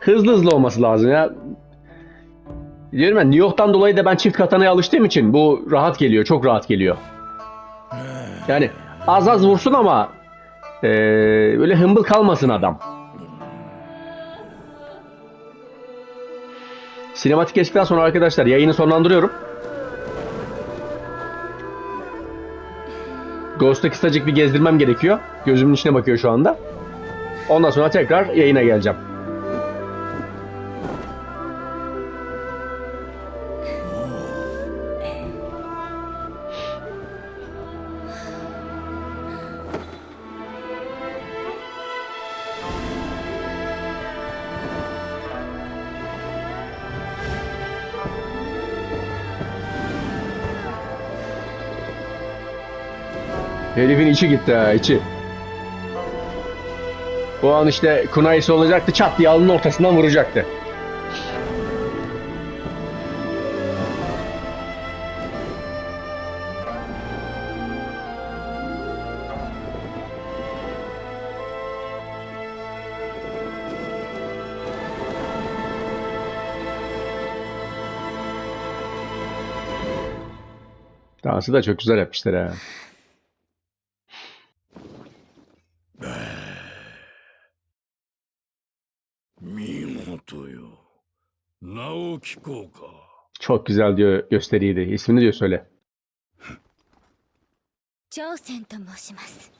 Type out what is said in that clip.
hızlı hızlı olması lazım ya. Diyorum ya New York'tan dolayı da ben çift katanaya alıştığım için bu rahat geliyor. Çok rahat geliyor. Yani az az vursun ama eee öyle hımbıl kalmasın adam. Sinematik geçtikten sonra arkadaşlar yayını sonlandırıyorum. Ghost'u kısacık bir gezdirmem gerekiyor. Gözümün içine bakıyor şu anda. Ondan sonra tekrar yayına geleceğim. Herifin içi gitti ha içi. Bu an işte kunayisi olacaktı çat diye alnının ortasından vuracaktı. Dansı da çok güzel yapmışlar ha. Çok güzel diyor gösteriyi de. İsmini diyor söyle. Josen to moshimasu.